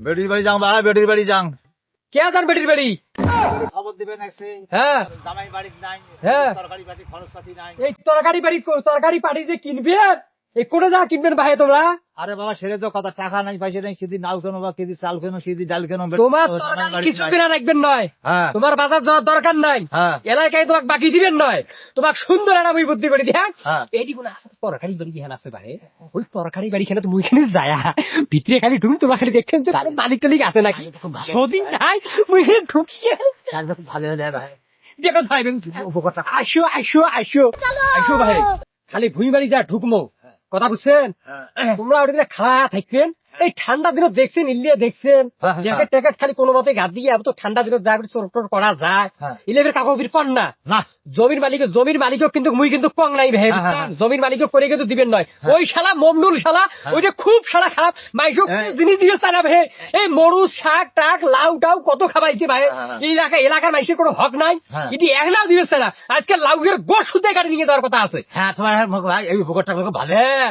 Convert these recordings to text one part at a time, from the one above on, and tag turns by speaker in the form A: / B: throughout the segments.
A: বেটির বাড়ি যাও বা বেটির বাড়ি যাও।
B: কে আছেন বেটির বাড়ি?
A: খবর দিবেন
B: হ্যাঁ।
A: জামাই বাড়ি নাই
B: হ্যাঁ।
A: তরকারি পাতি খরচ পাতি নাই।
B: এই তরকারি বাড়ি তরকারি পাটি যে কিনবেন এই কোনে যা কিনবেন ভাই তোমরা?
A: আরে বাবা সেরে তো কথা টাকা নাই পয়সা নাই সেদিন নাও কেন বা কেজি চাল কেন সেদি ডাল কেন
B: তোমার কিছু
A: নাই।
B: কিনা রাখবেন নয়।
A: হ্যাঁ।
B: তোমার বাজার যাওয়ার দরকার নাই।
A: হ্যাঁ।
B: এলাকায় তোমাকে বাকি দিবেন নয়। তোমাকে সুন্দর একটা মুই বুদ্ধি করে দিয়া
A: হ্যাঁ।
B: এটি কোন তরকারি বাড়ি দিহান আছে ভাই ওই তরকারি বাড়ি খেলে তুমি এখানে যায়। ভিতরে খালি তুমি তোমার খালি দেখছেন যে তার মালিক টালিক আছে নাকি? যদি নাই মুই এখানে ঢুকিয়ে
A: তো ভালো হলে ভাই।
B: দেখো ভাই আসো আসো আসো। আসো ভাই। খালি ভুঁই বাড়ি যা ঢুকমো। কথা বুঝছেন
A: হ্যাঁ।
B: তোমরা ওটা খাড়া থাকবেন এই ঠান্ডা দিনত দেখছেন ইন্ডিয়া দেখছেন।
A: হ্যাঁ,
B: জ্যাকেট ট্যাকেট খালি কোনো মতে গাদ দিয়ে তো ঠান্ডা দিনত যা করে চোর টোর করা যায়।
A: হ্যাঁ।
B: ইলেভের কাগজের কন না।
A: না।
B: জমির মালিক জমির মালিকও কিন্তু মুই কিন্তু কং নাই ভাই
A: হ্যাঁ, হ্যাঁ, হ্যাঁ।
B: জমির মালিকও করে কিন্তু দিবেন নয়। ওই শালা মমনুল শালা ওইটা খুব শালা খারাপ
A: হ্যাঁ।
B: জিনিস দিয়ে চানা ভাই এই মরুচ শাক টাক লাউ টাউ কত খাবাইছে ভাই
A: হ্যাঁ, হ্যাঁ।
B: এই এলাকা এলাকার মানুষের কোনো হক নাই।
A: হ্যাঁ।
B: এটি এক লাউ দিয়েছে না আজকে লাউয়ের গোশ সুদে কাটি নিয়ে যাওয়ার কথা আছে।
A: হ্যাঁ তোমার ভাই এই খুব ভালো।
B: হ্যাঁ।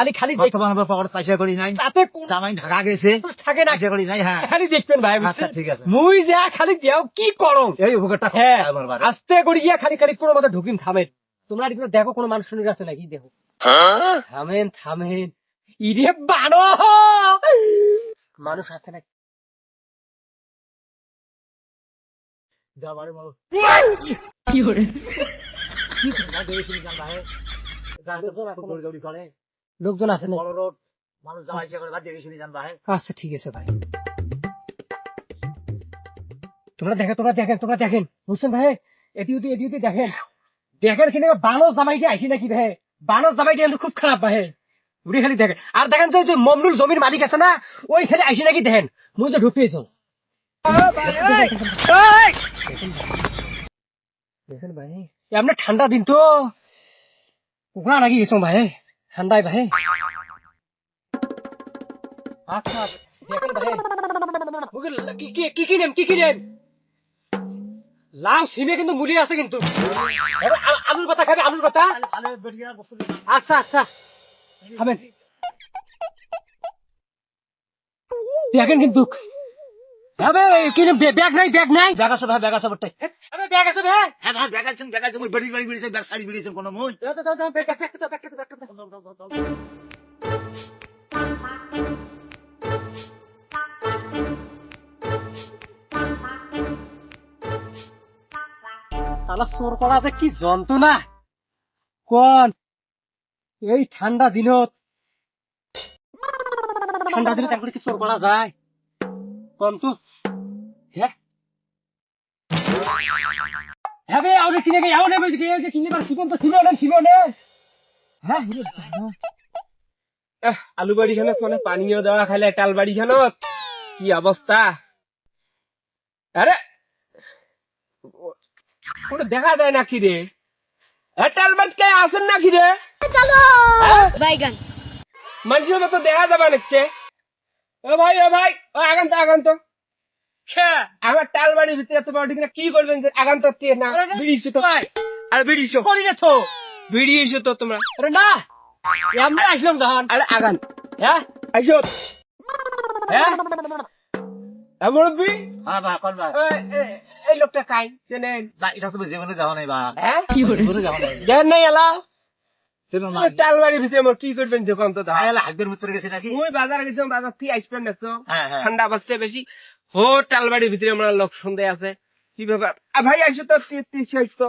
B: খালি খালি
A: বর্তমান পকেট পয়সা করি নাই।
B: তাতে
A: জামাই ঢাকা গেছে।
B: থাকে না।
A: করি নাই হ্যাঁ।
B: খালি দেখবেন ভাই
A: আচ্ছা, ঠিক আছে।
B: মুই যা খালি দেও কি করো
A: এই উপকারটা
B: হ্যাঁ আস্তে করে গিয়া খালি খালি কোনো মতো ঢুকিন থামেন। তোমরা এদিকে দেখো কোনো মানুষ শুনে আছে নাকি দেখো। থামেন থামেন। ইরে বানো মানুষ আছে নাকি? কি
A: না, করে।
B: লোকজন আছে
A: রোড মানুষ যাওয়া ইচ্ছা করে বা দেখে শুনে যান ভাই
B: আচ্ছা ঠিক আছে ভাই। তোমরা দেখেন তোমরা দেখেন তোমরা দেখেন। বুঝছেন ভাই এটি উতি এটি উতি দেখেন। দেখেন কিনা বানর জামাইটি আইসি নাকি ভাই? বানর জামাইটি কিন্তু খুব খারাপ ভাই। উড়ি খালি দেখেন। আর দেখেন যে মমনুল জমির মালিক আছে না, ওই খালি আইসি নাকি দেখেন? মুই যে ঢুকিয়েছ দেখেন ভাই এমনি ঠান্ডা দিন তো। কুকুরা নাকি গেছো ভাই ঠান্ডায় ভাই। আচ্ছা দেখেন ভাই কি কি- কি কি নেন কি কি নেন লাউ সিমে কিন্তু মুলি আছে কিন্তু। আলুর কথা খাবে আলুর কথা আচ্ছা আচ্ছা। খাবেন। দেখেন কিন্তু। হবে কিনে ব্যাগ নাই ব্যাগ নাই?
A: ব্যাগ আছে ভাই ব্যাগ আছে বটে।
B: আবে ব্যাগ আছে ভাই?
A: হ্যাঁ ভাই ব্যাগ আছেন ব্যাগ আছে মুই বেড়ি বাড়ি বেরিয়েছেন ব্যাগ শাড়ি বেরিয়েছেন কোনো মুই।
B: দাও, দাও, দাও, দাও, ব্যাগ, ব্যাগ, ব্যাগ, ব্যাগ, আমার চোর করা যে কি যন্ত্রণা? কোন? এই ঠান্ডা দিনত। ঠান্ডা দিনত এখন কি চোর করা যায়? কোন তো? হ্যাঁ হ্যাঁ বে আউলে কিনে গে আউলে বে গে কিনে বার সিবন তো ছিল না। হিরে বাবা। এহ, আলু বাড়ি খানে কোনে পানীয় দেওয়া খাইলে টাল বাড়ি খানো কি অবস্থা? আরে! কোনো দেখা যায় নাকি রে? টাল বাড়ি কে আসেন নাকি রে?
C: বাইগান
B: মানুষের মতো দেখা যাবে নাকি ও ভাই ও ভাই ও আগান তো আগান তো আমার টাল বাড়ির ভিতরে এত বড় ঢুকিনা কি করবেন যে আগান তো না বেরিয়েছো তো। আরে বেরিয়েছো করি না তো? বেরিয়েছো তো তোমরা। আরে না। এমনি আসলাম তখন আরে আগান হ্যাঁ? আইসো হ্যাঁ? হ্যাঁ মুরব্বী?
A: হ্যাঁ
B: এ- এ- এই লোকটা কাই? চেনেন
A: না এটা তুমি জীবনে যাওয়া নাই বা।
B: হ্যাঁ?
A: জীবনে যাওয়া নাই।
B: জান নাই এলা
A: না।
B: কি
A: ভিতরে গেছে নাকি?
B: ওই বাজারে গেছিলাম বাজার থেকে আসবেন নেছো
A: হ্যাঁ হ্যাঁ।
B: ঠান্ডা বাজছে বেশি। হো টালবাড়ির ভিতরে আমরা লোক সন্ধে আছে। কি ব্যাপার? ভাই আইসো তো তিরিশ আইসো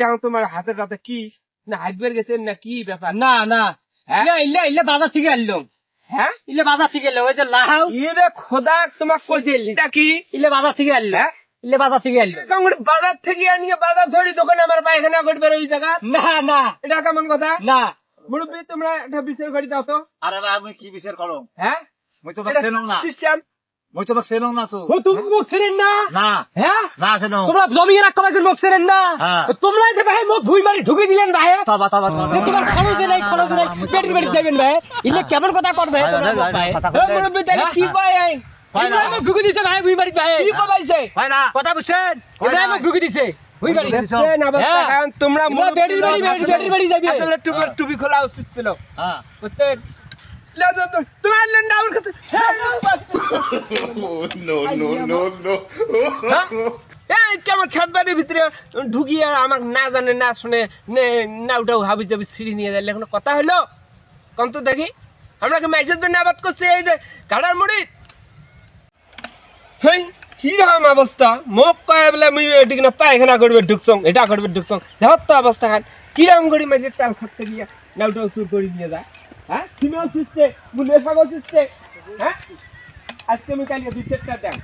B: দেখো তোমার হাতের কাছে কি? না কি ব্যাপার? না না। ইলে ইলে ইলে বাজার থেকে আনলাম। হ্যাঁ? ইলে বাজার থেকে এলো ওই যে লাহাও খোদা তোমার কইছে এটা কি? ইলে বাজার থেকে আনলো ইলে বাজার থেকে আনলো। বাজার থেকে আনিয়ে বাজার ধরি দোকানে আমার পায়খানা করবে ওই জায়গা? না না। এটা কেমন কথা? না। মুরব্বী তোমরা একটা বিচার করে দাও তো।
A: আরে আমি কি বিচার করো
B: হ্যাঁ?
A: মুই তো চেনো না।
B: সিস্টেম
A: মুই তো না তো।
B: ও তুমি না।
A: না।
B: হ্যাঁ?
A: না চেনো।
B: তোমরা জমিয়ে রাখতে পারছেন না।
A: হ্যাঁ।
B: তোমরা যে ভাই মুখ ভুই মারি ঢুকে দিলেন ভাই।
A: তবা তবা
B: তোমার খরচ নাই খরচ নাই। পেটের বাড়ি যাবেন ভাই। ইলে কেমন কথা করবে
A: ভাই।
B: মুরব্বি তাহলে কি। ইব্রাহিম ঢুকে দিছে ভাই ভুই বাড়ি ভাই? কি কবাইছে
A: হয় না।
B: কথা বুঝছেন? ইব্রাহিম ঢুকে দিছে বাড়ি? হ্যাঁ।
D: কারণ তোমরা
B: তোমরা পেটের বাড়ি বেটির বাড়ি। যাবে
D: আসলে টুপি টুপি খোলা উচিত ছিল।
A: হ্যাঁ।
D: বুঝছেন? লে দে দে তোমার লেন ডাউন খাতে বাড়ির ভিতরে ঢুকিয়ে আমাকে না জানে না শুনে নে উঠাও হাবি যাবি সিঁড়ি নিয়ে যাইলে কোনো কথা হলো কম তো দেখি। আমরা কি মাইসের জন্য আবাদ করছি? এই যে গাড়ার মুড়ি? হেই কীরকম অবস্থা? মোক কয়ে বলে, মুই এদিকে না পায়খানা করবে ঢুকছং, এটা করবে ঢুকছং। দেখো তো অবস্থা খান। কিরম করি মাঝে চাল খাতে গিয়ে নাউটাও চুর করে নিয়ে যায়? হ্যাঁ? সিনেমা সিস্টে মুলে সাগর সিস্টে হ্যাঁ? আজকে আমি কালকে দুই চারটা দেন